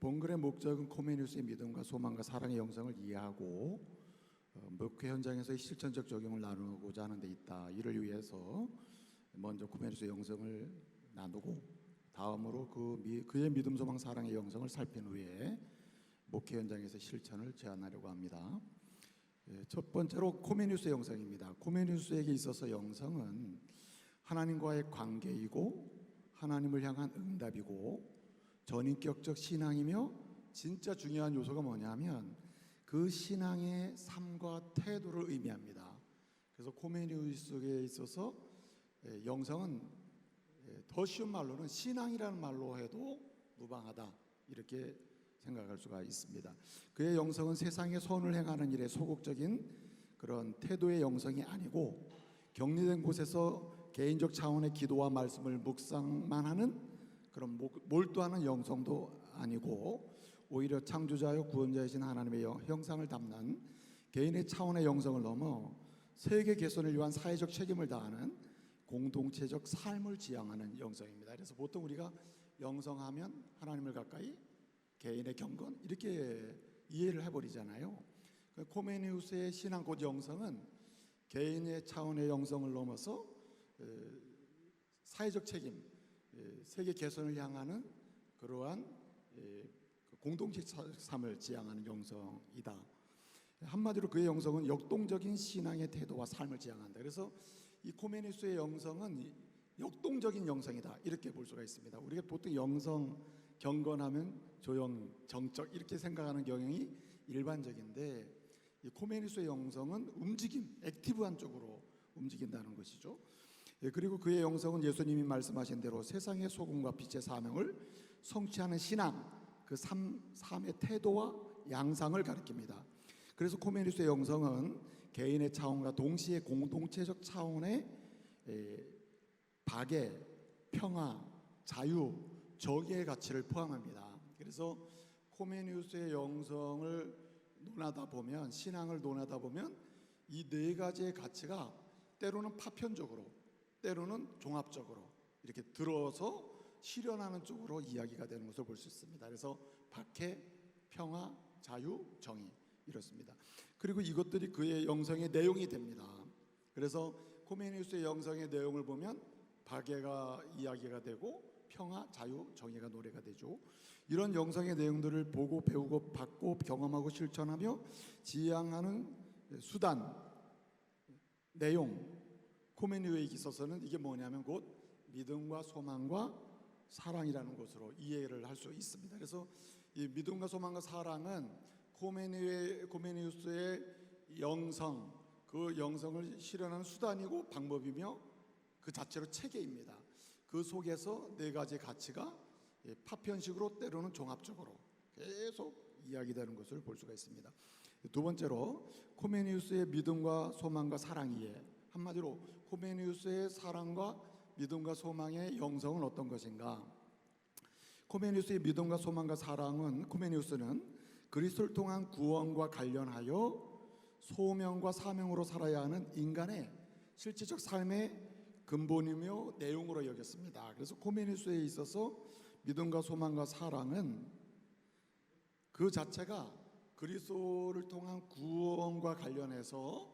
본글의 목적은 코메니우스의 믿음과 소망과 사랑의 영성을 이해하고 어, 목회 현장에서의 실천적 적용을 나누고자 하는 데 있다. 이를 위해서 먼저 코메니우스의 영성을 나누고 다음으로 그 미- 그의 믿음, 소망, 사랑의 영성을 살핀 후에 목회 현장에서 실천을 제안하려고 합니다. 예, 첫 번째로 코메니우스의 영성입니다. 코메니우스에게 있어서 영성은 하나님과의 관계이고 하나님을 향한 응답이고 전인격적 신앙이며 진짜 중요한 요소가 뭐냐면 그 신앙의 삶과 태도를 의미합니다. 그래서 코메니우스에 있어서 예, 영성은 예, 더 쉬운 말로는 신앙이라는 말로 해도 무방하다 이렇게 생각할 수가 있습니다. 그의 영성은 세상에 선을 행하는 일에 소극적인 그런 태도의 영성이 아니고 격리된 곳에서 개인적 차원의 기도와 말씀을 묵상만 하는 그런 목- 몰두하는 영성도 아니고 오히려 창조자여 구원자이신 하나님의 영- 형상을 담는 개인의 차원의 영성을 넘어 세계 개선을 위한 사회적 책임을 다하는 공동체적 삶을 지향하는 영성입니다. 그래서 보통 우리가 영성하면 하나님을 가까이 개인의 경건 이렇게 이해를 해버리잖아요. 그 코메니우스의 신앙 곧 영성은 개인의 차원의 영성을 넘어서 에, 사회적 책임, 에, 세계 개선을 향하는 그러한 에, 그 공동체 사- 삶을 지향하는 영성이다. 한마디로 그의 영성은 역동적인 신앙의 태도와 삶을 지향한다. 그래서 이 코메니우스의 영성은 이 역동적인 영성이다. 이렇게 볼 수가 있습니다. 우리가 보통 영성 경건하면 조용, 정적 이렇게 생각하는 경향이 일반적인데 이 코메니우스의 영성은 움직임, 액티브한 쪽으로 움직인다는 것이죠. 예, 그리고 그의 영성은 예수님이 말씀하신 대로 세상의 소금과 빛의 사명을 성취하는 신앙, 그 삶, 삶의 태도와 양상을 가리킵니다. 그래서 코메니우스의 영성은 개인의 차원과 동시에 공동체적 차원의 에, 박애, 평화, 자유, 정의의 가치를 포함합니다. 그래서 코메니우스의 영성을 논하다 보면 신앙을 논하다 보면 이 네 가지의 가치가 때로는 파편적으로 때로는 종합적으로 이렇게 들어서 실현하는 쪽으로 이야기가 되는 것을 볼 수 있습니다. 그래서 박해, 평화, 자유, 정의 이렇습니다. 그리고 이것들이 그의 영성의 내용이 됩니다. 그래서 코메니우스의 영성의 내용을 보면 박해가 이야기가 되고 평화, 자유, 정의가 노래가 되죠. 이런 영성의 내용들을 보고 배우고 받고 경험하고 실천하며 지향하는 수단, 내용, 코메니우에 있어서는 이게 뭐냐면 곧 믿음과 소망과 사랑이라는 것으로 이해를 할 수 있습니다. 그래서 이 믿음과 소망과 사랑은 코메니우의 코메니우스의 영성, 그 영성을 실현하는 수단이고 방법이며 그 자체로 체계입니다. 그 속에서 네 가지 가치가 예, 파편식으로 때로는 종합적으로 계속 이야기되는 것을 볼 수가 있습니다. 두 번째로 코메니우스의 믿음과 소망과 사랑 이해 한마디로 코메니우스의 사랑과 믿음과 소망의 영성은 어떤 것인가? 코메니우스의 믿음과 소망과 사랑은 코메니우스는 그리스도를 통한 구원과 관련하여 소명과 사명으로 살아야 하는 인간의 실질적 삶의 근본이며 내용으로 여겼습니다. 그래서 코메니우스에 있어서 믿음과 소망과 사랑은 그 자체가 그리스도를 통한 구원과 관련해서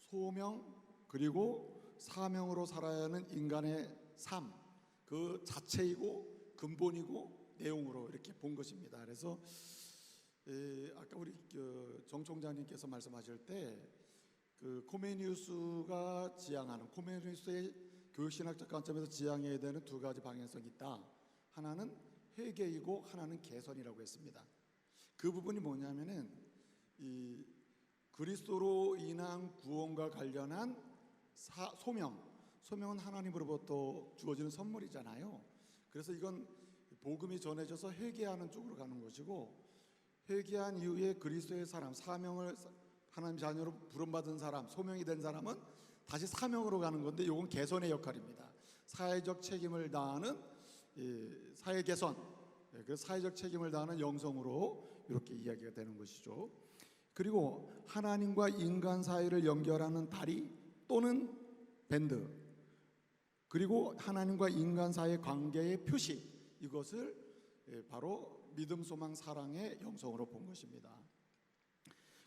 소명 그리고 사명으로 살아야 하는 인간의 삶 그 자체이고 근본이고 내용으로 이렇게 본 것입니다. 그래서 에, 아까 우리 그정 총장님께서 말씀하실 때 그 코메니우스가 지향하는 코메니우스의 교육신학적 관점에서 지향해야 되는 두 가지 방향성이 있다. 하나는 회개이고 하나는 개선이라고 했습니다. 그 부분이 뭐냐면은 이 그리스도로 인한 구원과 관련한 사, 소명, 소명은 하나님으로부터 주어지는 선물이잖아요. 그래서 이건 복음이 전해져서 회개하는 쪽으로 가는 것이고 회개한 이후에 그리스도의 사람, 사명을 하나님 자녀로 부름받은 사람, 소명이 된 사람은 다시 사명으로 가는 건데 이건 개선의 역할입니다. 사회적 책임을 다하는 이 사회 개선, 예, 그 사회적 책임을 다하는 영성으로 이렇게 이야기가 되는 것이죠. 그리고 하나님과 인간 사이를 연결하는 다리 또는 밴드 그리고 하나님과 인간 사이의 관계의 표시 이것을 예, 바로 믿음, 소망, 사랑의 영성으로 본 것입니다.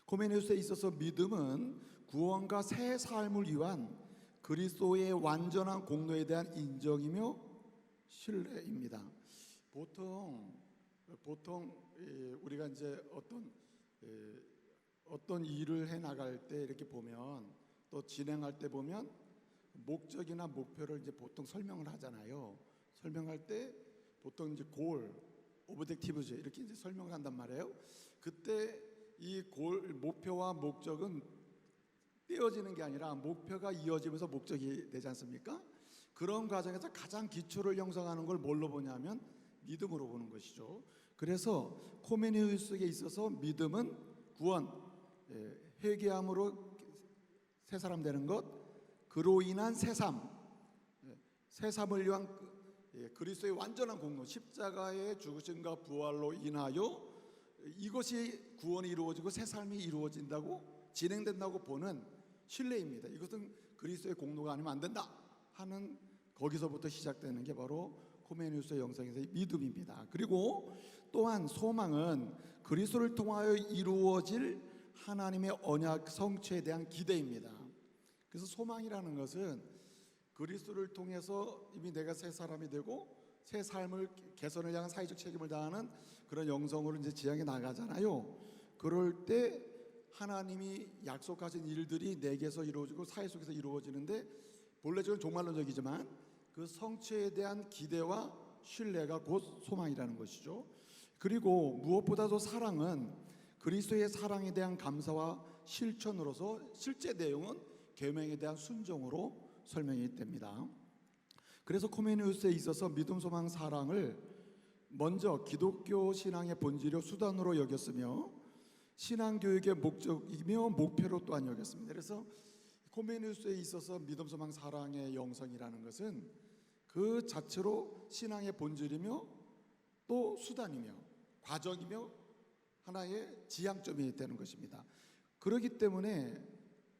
코메니우스에 있어서 믿음은 구원과 새 삶을 위한 그리스도의 완전한 공로에 대한 인정이며 신뢰입니다. 보통 보통 예, 우리가 이제 어떤 예, 어떤 일을 해 나갈 때 이렇게 보면 또 진행할 때 보면 목적이나 목표를 이제 보통 설명을 하잖아요. 설명할 때 보통 이제 골, 오브젝티브즈 이렇게 이제 설명을 한단 말이에요. 그때 이 골 목표와 목적은 떼어지는 게 아니라 목표가 이어지면서 목적이 되지 않습니까? 그런 과정에서 가장 기초를 형성하는 걸 뭘로 보냐면 믿음으로 보는 것이죠. 그래서 코메니우스에 있어서 믿음은 구원, 예, 회개함으로 새 사람 되는 것, 그로 인한 새삼, 예, 새삼을 위한 그- 예, 그리스도의 완전한 공로, 십자가의 죽으심과 부활로 인하여 이것이 구원이 이루어지고 새 삶이 이루어진다고 진행된다고 보는 신뢰입니다. 이것은 그리스도의 공로가 아니면 안 된다 하는 거기서부터 시작되는 게 바로 코메니우스의 영성에서의 믿음입니다. 그리고 또한 소망은 그리스도를 통하여 이루어질 하나님의 언약 성취에 대한 기대입니다. 그래서 소망이라는 것은 그리스도를 통해서 이미 내가 새 사람이 되고 새 삶을 개선을 향한 사회적 책임을 다하는 그런 영성으로 이제 지향해 나가잖아요. 그럴 때 하나님이 약속하신 일들이 내게서 이루어지고 사회 속에서 이루어지는데 본래적인 종말론적이지만 그 성취에 대한 기대와 신뢰가 곧 소망이라는 것이죠. 그리고 무엇보다도 사랑은 그리스도의 사랑에 대한 감사와 실천으로서 실제 내용은 계명에 대한 순종으로 설명이 됩니다. 그래서 코메니우스에 있어서 믿음, 소망, 사랑을 먼저 기독교 신앙의 본질로 수단으로 여겼으며 신앙 교육의 목적이며 목표로 또한 여겼습니다. 그래서 코메니우스에 있어서 믿음, 소망, 사랑의 영성이라는 것은 그 자체로 신앙의 본질이며 또 수단이며 과정이며 하나의 지향점이 되는 것입니다. 그렇기 때문에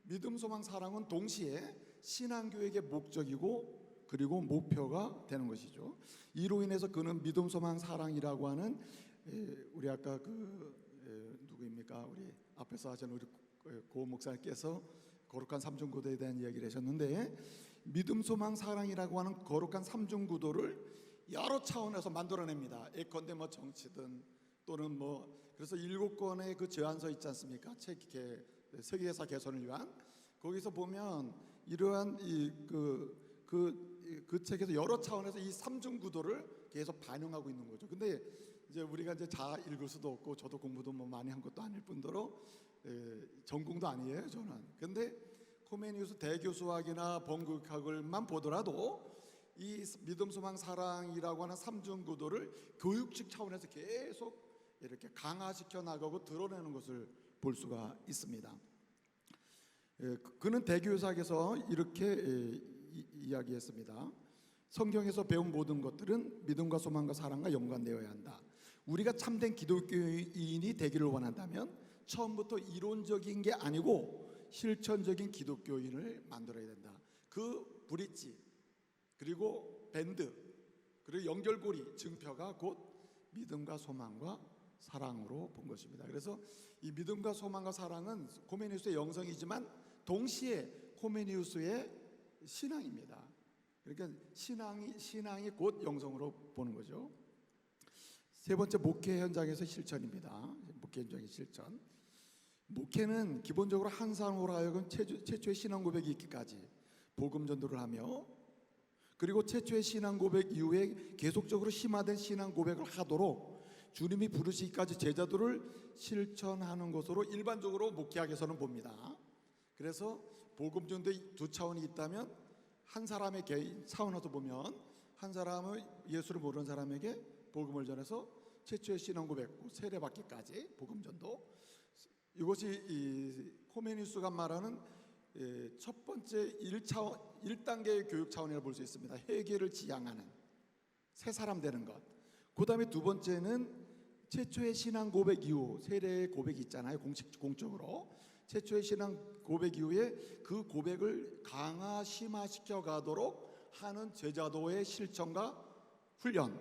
믿음, 소망, 사랑은 동시에 신앙 교육의 목적이고 그리고 목표가 되는 것이죠. 이로 인해서 그는 믿음, 소망, 사랑이라고 하는 에, 우리 아까 그 에, 누구입니까? 우리 앞에서 하신 우리 고 목사님께서 거룩한 삼중구도에 대한 이야기를 하셨는데 믿음, 소망, 사랑이라고 하는 거룩한 삼중구도를 여러 차원에서 만들어냅니다. 예컨대 뭐 정치든 또는 뭐 그래서 일곱 권의 그 제안서 있지 않습니까? 책 개, 세계사 개선을 위한 거기서 보면 이러한 이그그 그, 그 책에서 여러 차원에서 이 삼중 구도를 계속 반영하고 있는 거죠. 근데 이제 우리가 이제 다 읽을 수도 없고 저도 공부도 뭐 많이 한 것도 아닐 뿐더러 에, 전공도 아니에요 저는. 근데 코메니우스 대교수학이나 번국학을만 보더라도 이 믿음, 소망, 사랑이라고 하는 삼중 구도를 교육식 차원에서 계속 이렇게 강화시켜 나가고 드러내는 것을 볼 수가 있습니다. 예, 그- 그는 대교사학에서 이렇게 예, 이- 이야기했습니다. 성경에서 배운 모든 것들은 믿음과 소망과 사랑과 연관되어야 한다. 우리가 참된 기독교인이 되기를 원한다면 처음부터 이론적인 게 아니고 실천적인 기독교인을 만들어야 된다. 그 브릿지 그리고 밴드 그리고 연결고리 증표가 곧 믿음과 소망과 사랑으로 본 것입니다. 그래서 이 믿음과 소망과 사랑은 코메니우스의 영성이지만 동시에 코메니우스의 신앙입니다. 그러니까 신앙이 신앙이 곧 영성으로 보는 거죠. 세 번째 목회 현장에서 실천입니다. 목회 현장의 실천. 목회는 기본적으로 한 사람으로 하여금 최초, 최초의 신앙 고백이 있기까지 복음 전도를 하며 그리고 최초의 신앙 고백 이후에 계속적으로 심화된 신앙 고백을 하도록 주님이 부르시기까지 제자들을 실천하는 것으로 일반적으로 목회학에서는 봅니다. 그래서 복음 전도의 두 차원이 있다면 한 사람의 개인 차원에서 보면 한 사람은 예수를 모르는 사람에게 복음을 전해서 최초의 신앙 고백, 세례받기까지 복음 전도 이것이 이 코메니우스가 말하는 예, 첫 번째 1차원 1단계의 교육 차원이라 볼수 있습니다. 회개를 지향하는 새 사람 되는 것. 그다음에 두 번째는 최초의 신앙 고백 이후 세례 고백이 있잖아요. 공식 공적으로 최초의 신앙 고백 이후에 그 고백을 강화 심화시켜 가도록 하는 제자도의 실천과 훈련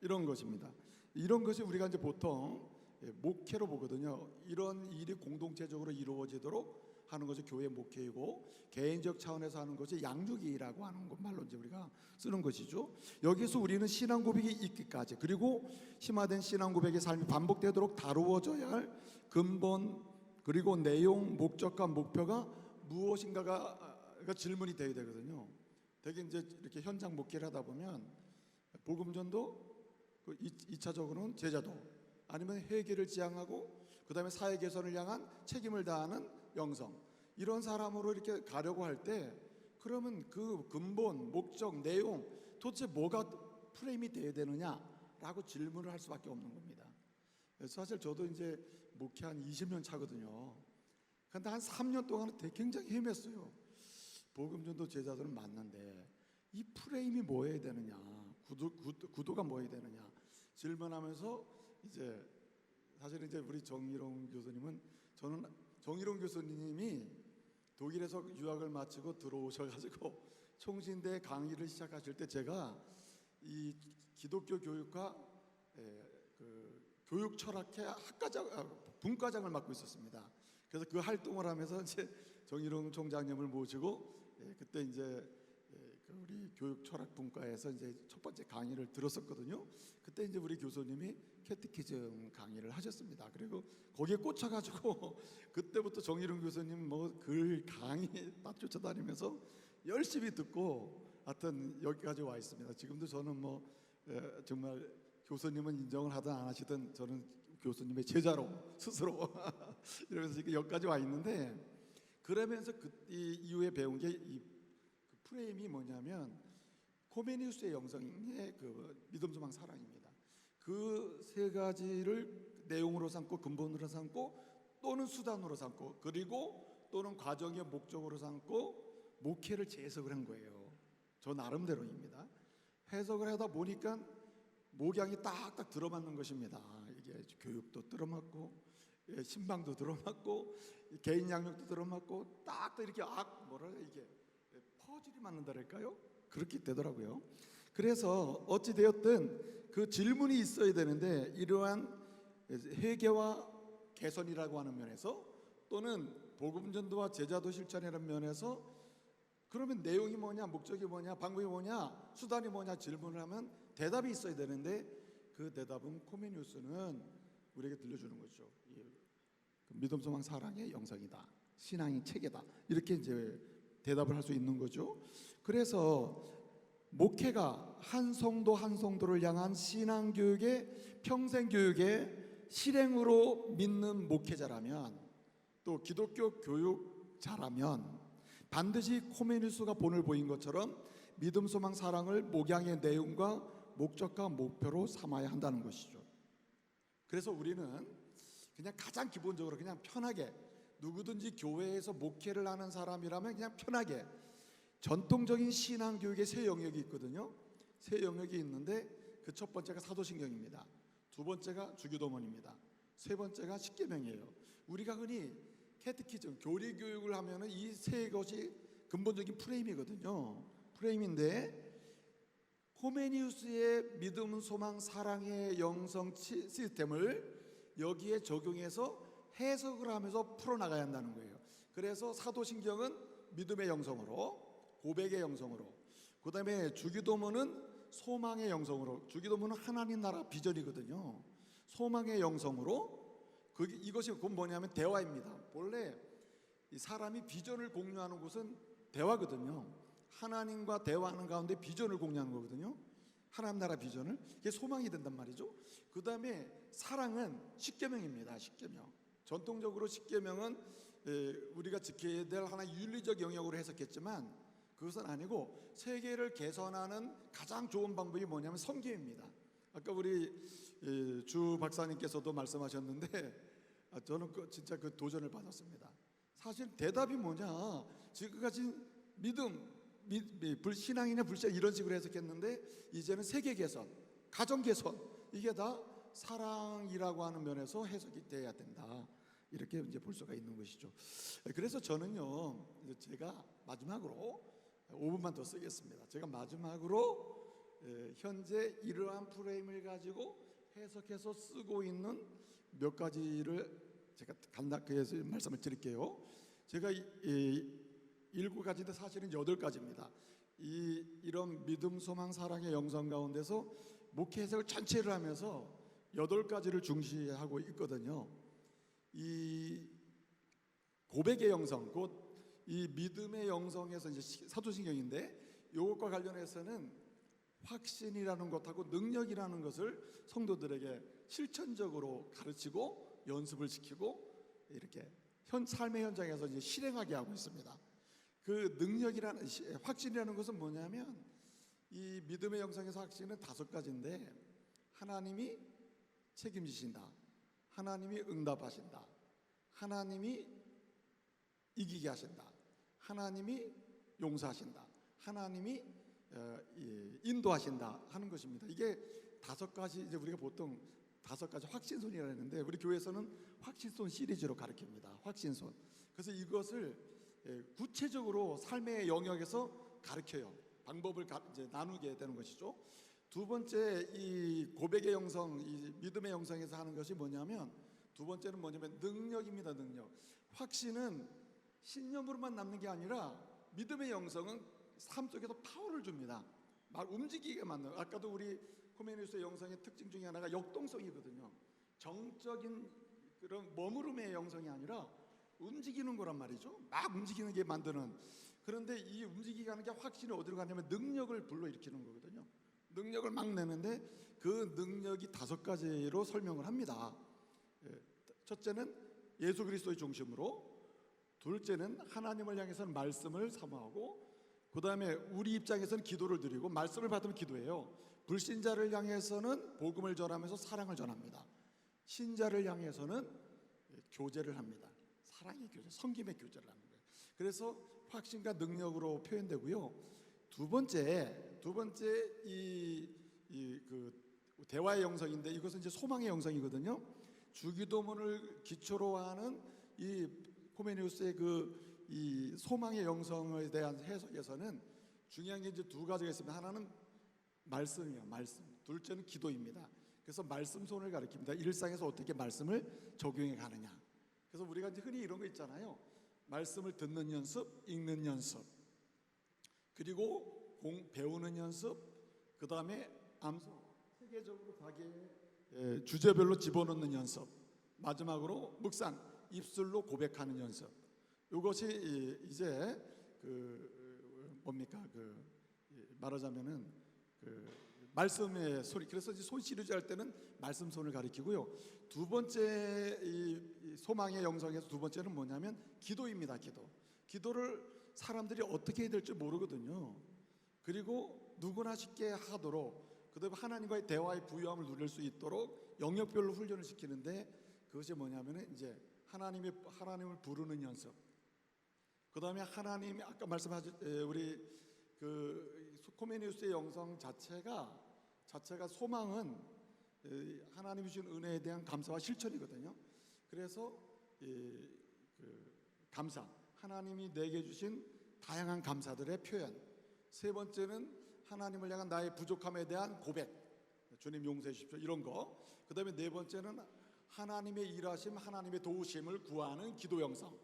이런 것입니다. 이런 것이 우리가 이제 보통 예, 목회로 보거든요. 이런 일이 공동체적으로 이루어지도록 하는 것이 교회 목회이고 개인적 차원에서 하는 것이 양육이라고 하는 것 말로 이제 우리가 쓰는 것이죠. 여기서 우리는 신앙 고백이 있기까지 그리고 심화된 신앙 고백의 삶이 반복되도록 다루어져야 할 근본 그리고 내용, 목적과 목표가 무엇인가가 가 질문이 돼야 되거든요. 되게 이제 이렇게 현장 목회를 하다 보면 복음전도 그 2차적으로는 제자도 아니면 회개를 지향하고 그 다음에 사회 개선을 향한 책임을 다하는 영성 이런 사람으로 이렇게 가려고 할 때 그러면 그 근본 목적 내용 도대체 뭐가 프레임이 돼야 되느냐라고 질문을 할 수밖에 없는 겁니다. 사실 저도 이제 목회 한 20년 차거든요. 근데 한 3년 동안은 굉장히 헤맸어요. 복음전도 제자들은 맞는데 이 프레임이 뭐여야 되느냐, 구도, 구도, 구도 가 뭐여야 되느냐 질문하면서 이제 사실 이제 우리 정일홍 교수님은 저는 정일홍 교수님이 독일에서 유학을 마치고 들어오셔가지고 총신대 강의를 시작하실 때 제가 이 기독교 교육과 에, 그 교육 철학회 학과장 아, 분과장을 맡고 있었습니다. 그래서 그 활동을 하면서 이제 정일홍 총장님을 모시고 예, 그때 이제 예, 그 우리 교육 철학 분과에서 이제 첫 번째 강의를 들었었거든요. 그때 이제 우리 교수님이 캐티키즘 강의를 하셨습니다. 그리고 거기에 꽂혀가지고 그때부터 정일홍 교수님 뭐 글 강의 딱 쫓아다니면서 열심히 듣고 하여튼 여기까지 와 있습니다. 지금도 저는 뭐 예, 정말 교수님은 인정을 하든 안 하시든 저는 교수님의 제자로 스스로 이러면서 여기까지 와 있는데 그러면서 그이 이후에 배운 게이 그 프레임이 뭐냐면 코메니우스의 영성의 그 믿음 소망 사랑입니다. 그 세 가지를 내용으로 삼고 근본으로 삼고 또는 수단으로 삼고 그리고 또는 과정의 목적으로 삼고 목회를 재해석을 한 거예요. 저 나름대로입니다. 해석을 하다 보니까 목양이 딱딱 들어맞는 것입니다. 이게 교육도 들어맞고 예, 신방도 들어맞고 개인 양육도 들어맞고 딱딱 이렇게 악 뭐라 이게 퍼즐이 맞는다랄까요? 그렇게 되더라고요. 그래서 어찌 되었든 그 질문이 있어야 되는데 이러한 회개와 개선이라고 하는 면에서 또는 복음 전도와 제자도 실천이라는 면에서 그러면 내용이 뭐냐, 목적이 뭐냐, 방법이 뭐냐, 수단이 뭐냐 질문을 하면 대답이 있어야 되는데 그 대답은 코메니우스는 우리에게 들려주는 거죠. 이 믿음, 소망, 사랑의 영성이다. 신앙의 체계다. 이렇게 이제 대답을 할 수 있는 거죠. 그래서 목회가 한 성도 한 성도를 향한 신앙 교육의 평생 교육의 실행으로 믿는 목회자라면 또 기독교 교육자라면 반드시 코메니수가 본을 보인 것처럼 믿음, 소망, 사랑을 목양의 내용과 목적과 목표로 삼아야 한다는 것이죠. 그래서 우리는 그냥 가장 기본적으로 그냥 편하게 누구든지 교회에서 목회를 하는 사람이라면 그냥 편하게 전통적인 신앙 교육의 세 영역이 있거든요. 세 영역이 있는데 그 첫 번째가 사도신경입니다. 두 번째가 주기도문입니다. 세 번째가 십계명이에요. 우리가 흔히 캐티키즘 교리 교육을 하면은 이 세 것이 근본적인 프레임이거든요. 프레임인데 호메니우스의 믿음, 소망, 사랑의 영성 치- 시스템을 여기에 적용해서 해석을 하면서 풀어나가야 한다는 거예요. 그래서 사도신경은 믿음의 영성으로, 고백의 영성으로, 그 다음에 주기도문은 소망의 영성으로, 주기도문은 하나님 나라 비전이거든요. 소망의 영성으로, 그 이것이 그건 뭐냐면 대화입니다. 이 사람이 비전을 공유하는 곳은 대화거든요. 하나님과 대화하는 가운데 비전을 공유하는 거거든요. 하나님 나라 비전을 이게 소망이 된단 말이죠. 그 다음에 사랑은 십계명입니다. 십계명. 전통적으로 십계명은 에, 우리가 지켜야 될 하나의 윤리적 영역으로 해석했지만 그것은 아니고 세계를 개선하는 가장 좋은 방법이 뭐냐면 성경입니다. 아까 우리 에, 주 박사님께서도 말씀하셨는데 아, 저는 그 진짜 그 도전을 받았습니다. 사실 대답이 뭐냐? 지금까지 믿음, 미, 미, 불신앙이냐 불신앙 이런 식으로 해석했는데 이제는 세계 개선, 가정 개선 이게 다 사랑이라고 하는 면에서 해석이 돼야 된다. 이렇게 이제 볼 수가 있는 것이죠. 그래서 저는요, 제가 마지막으로 5분만 더 쓰겠습니다. 제가 마지막으로 에, 현재 이러한 프레임을 가지고 해석해서 쓰고 있는 몇 가지를 제가 간략해서 말씀을 드릴게요. 제가 이, 이 일곱 가지인데 사실은 여덟 가지입니다. 이 이런 믿음, 소망, 사랑의 영성 가운데서 목회 해석을 전체를 하면서 여덟 가지를 중시하고 있거든요. 이 고백의 영성, 곧 이 믿음의 영성에서 이제 시- 사도신경인데 이것과 관련해서는 확신이라는 것하고 능력이라는 것을 성도들에게 실천적으로 가르치고 연습을 시키고 이렇게 현 삶의 현장에서 이제 실행하게 하고 있습니다. 그 능력이라는 시- 확신이라는 것은 뭐냐면 이 믿음의 영성에서 확신은 다섯 가지인데 하나님이 책임지신다. 하나님이 응답하신다. 하나님이 이기게 하신다. 하나님이 용서하신다. 하나님이 어, 이, 인도하신다 하는 것입니다. 이게 다섯 가지 이제 우리가 보통 다섯 가지 확신손이라 했는데 우리 교회에서는 확신손 시리즈로 가르칩니다. 확신손. 그래서 이것을 예, 구체적으로 삶의 영역에서 가르쳐요. 방법을 가, 이제 나누게 되는 것이죠. 두 번째 이 고백의 영성, 이 믿음의 영성에서 하는 것이 뭐냐면 두 번째는 뭐냐면 능력입니다. 능력. 확신은 신념으로만 남는 게 아니라 믿음의 영성은 삶 속에서 파워를 줍니다. 막 움직이게 만든. 아까도 우리 호메니우스의 영성의 특징 중에 하나가 역동성이거든요. 정적인 그런 머무름의 영성이 아니라 움직이는 거란 말이죠. 막 움직이는 게 만드는. 그런데 이 움직이게 하는 게 확신이 어디로 가냐면 능력을 불러일으키는 거거든요. 능력을 막 내는데 그 능력이 다섯 가지로 설명을 합니다. 예, 첫째는 예수 그리스도의 중심으로, 둘째는 하나님을 향해서는 말씀을 사모하고, 그 다음에 우리 입장에서는 기도를 드리고 말씀을 받으면 기도해요. 불신자를 향해서는 복음을 전하면서 사랑을 전합니다. 신자를 향해서는 교제를 합니다. 사랑의 교제, 섬김의 교제를 하는 거예요. 그래서 확신과 능력으로 표현되고요. 두 번째, 두 번째 이 이 그 대화의 영성인데 이것은 이제 소망의 영성이거든요. 주기도문을 기초로 하는 이 코메니우스의 그 이 소망의 영성에 대한 해석에서는 중요한 게 이제 두 가지가 있습니다. 하나는 말씀이요, 말씀. 둘째는 기도입니다. 그래서 말씀 손을 가리킵니다. 일상에서 어떻게 말씀을 적용해 가느냐. 그래서 우리가 이제 흔히 이런 거 있잖아요. 말씀을 듣는 연습, 읽는 연습, 그리고 공, 배우는 연습, 그 다음에 암송, 세계적으로 자기의 예, 주제별로 집어넣는 연습, 마지막으로 묵상, 입술로 고백하는 연습. 이것이 이- 이제 그 뭡니까 그 이- 말하자면은 그 말씀의 소리. 그래서 손 시리즈 할 때는 말씀 손을 가리키고요. 두 번째 이, 이 소망의 영성에서 두 번째는 뭐냐면 기도입니다. 기도. 기도를 사람들이 어떻게 해야 될지 모르거든요. 그리고 누구나 쉽게 하도록 그다음에 하나님과의 대화의 부유함을 누릴 수 있도록 영역별로 훈련을 시키는데 그것이 뭐냐면은 이제 하나님의 하나님을 부르는 연습. 그다음에 하나님이 아까 말씀하신 에, 우리 그 코메니우스의 영성 자체가 자체가 소망은 에, 하나님이 주신 은혜에 대한 감사와 실천이거든요. 그래서 이, 그 감사, 하나님이 내게 주신 다양한 감사들의 표현. 세 번째는 하나님을 향한 나의 부족함에 대한 고백. 주님 용서해 주십시오. 이런 거. 그 다음에 네 번째는 하나님의 일하심, 하나님의 도우심을 구하는 기도 영성.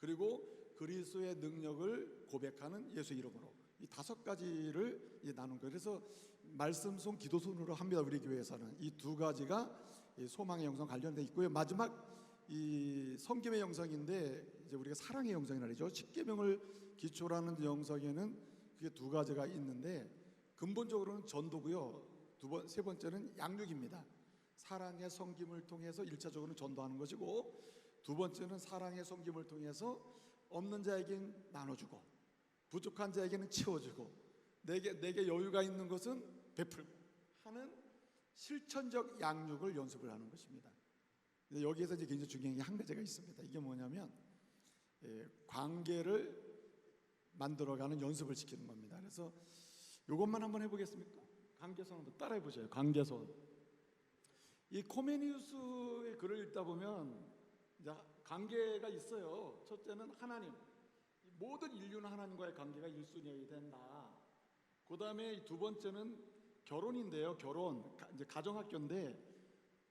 그리고 그리스도의 능력을 고백하는 예수 이름으로 이 다섯 가지를 나눈 거예요. 그래서 말씀손, 기도손으로 합니다. 우리 교회에서는 이 두 가지가 이 소망의 영성 관련돼 있고요. 마지막 이 섬김의 영성인데 이제 우리가 사랑의 영성이라 그러죠. 십계명을 기초로 하는 영성에는 그게 두 가지가 있는데 근본적으로는 전도고요. 두 번, 세 번째는 양육입니다. 사랑의 섬김을 통해서 일차적으로는 전도하는 것이고 두 번째는 사랑의 섬김을 통해서 없는 자에게는 나눠주고 부족한 자에게는 채워주고 내게 내게 여유가 있는 것은 베풀고 하는 실천적 양육을 연습을 하는 것입니다. 여기에서 이제 굉장히 중요한 게 한 가지가 있습니다. 이게 뭐냐면 예, 관계를 만들어가는 연습을 시키는 겁니다. 그래서 이것만 한번 해보겠습니까? 관계선 한번 따라해 보세요. 관계선. 이 코메니우스의 글을 읽다 보면 이제 관계가 있어요. 첫째는 하나님. 모든 인류는 하나님과의 관계가 일순위여야 된다. 그 다음에 두 번째는 결혼인데요. 결혼. 가- 이제 가정학교인데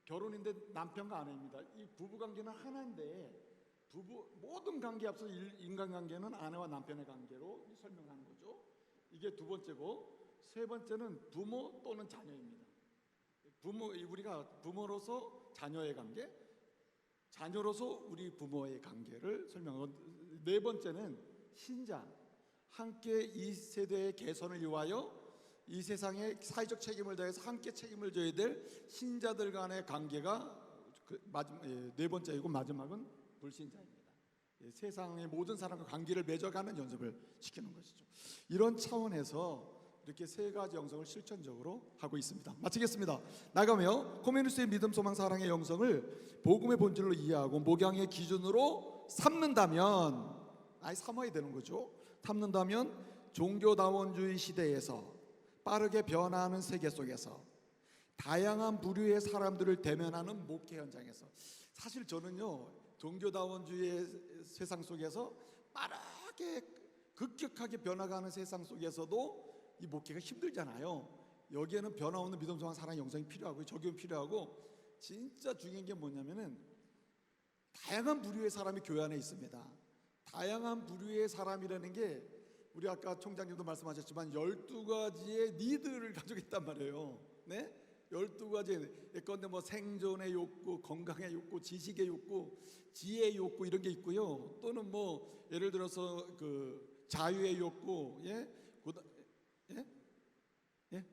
결혼인데 남편과 아내입니다. 이 부부 관계는 하나인데 부부 모든 관계 앞서 일- 인간관계는 아내와 남편의 관계로 설명하는 거죠. 이게 두 번째고 세 번째는 부모 또는 자녀입니다. 부모 우리가 부모로서 자녀의 관계, 자녀로서 우리 부모의 관계를 설명하고 네 번째는 신자 함께 이 세대의 개선을 위하여 이 세상에 사회적 책임을 다해서 함께 책임을 져야 될 신자들 간의 관계가 그 마지막 예, 네 번째이고 마지막은 불신자입니다. 예, 세상의 모든 사람과 관계를 맺어가는 연습을 시키는 것이죠. 이런 차원에서 이렇게 세 가지 영성을 실천적으로 하고 있습니다. 마치겠습니다. 나가며 코메누스의 믿음, 소망, 사랑의 영성을 복음의 본질로 이해하고 목양의 기준으로 삼는다면 아니 삼아야 되는 거죠. 삼는다면 종교다원주의 시대에서 빠르게 변화하는 세계 속에서 다양한 부류의 사람들을 대면하는 목회 현장에서 사실 저는요 종교다원주의 세상 속에서 빠르게 급격하게 변화가는 세상 속에서도 이 목회가 힘들잖아요. 여기에는 변화 없는 믿음, 소망, 사랑, 영성이 필요하고 적용 필요하고 진짜 중요한 게 뭐냐면은 다양한 부류의 사람이 교회 안에 있습니다. 다양한 부류의 사람이라는 게 우리 아까 총장님도 말씀하셨지만 12가지의 니드를 가지고 있단 말이에요. 네? 12가지 예컨대 뭐 생존의 욕구, 건강의 욕구, 지식의 욕구, 지혜의 욕구 이런 게 있고요. 또는 뭐 예를 들어서 그 자유의 욕구, 예? 그다- 예? 예?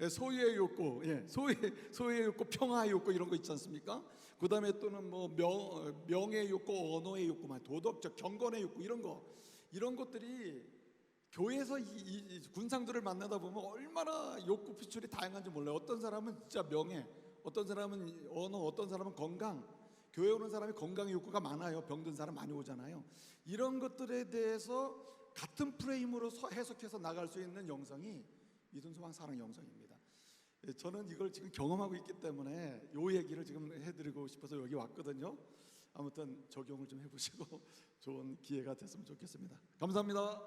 예, 소유의 욕구, 예, 소유 소유의 욕구, 평화의 욕구 이런 거 있지 않습니까? 그 다음에 또는 뭐 명, 명의 욕구, 언어의 욕구만, 도덕적 경건의 욕구 이런 거 이런 것들이 교회에서 이, 이- 이 군상들을 만나다 보면 얼마나 욕구 표출이 다양한지 몰라요. 어떤 사람은 진짜 명예, 어떤 사람은 언어, 어떤 사람은 건강. 교회 오는 사람이 건강의 욕구가 많아요. 병든 사람 많이 오잖아요. 이런 것들에 대해서 같은 프레임으로 서- 해석해서 나갈 수 있는 영성이 믿음, 소망, 사랑 영성입니다. 예, 저는 이걸 지금 경험하고 있기 때문에 요 얘기를 지금 해드리고 싶어서 여기 왔거든요. 아무튼 적용을 좀 해보시고 좋은 기회가 됐으면 좋겠습니다. 감사합니다.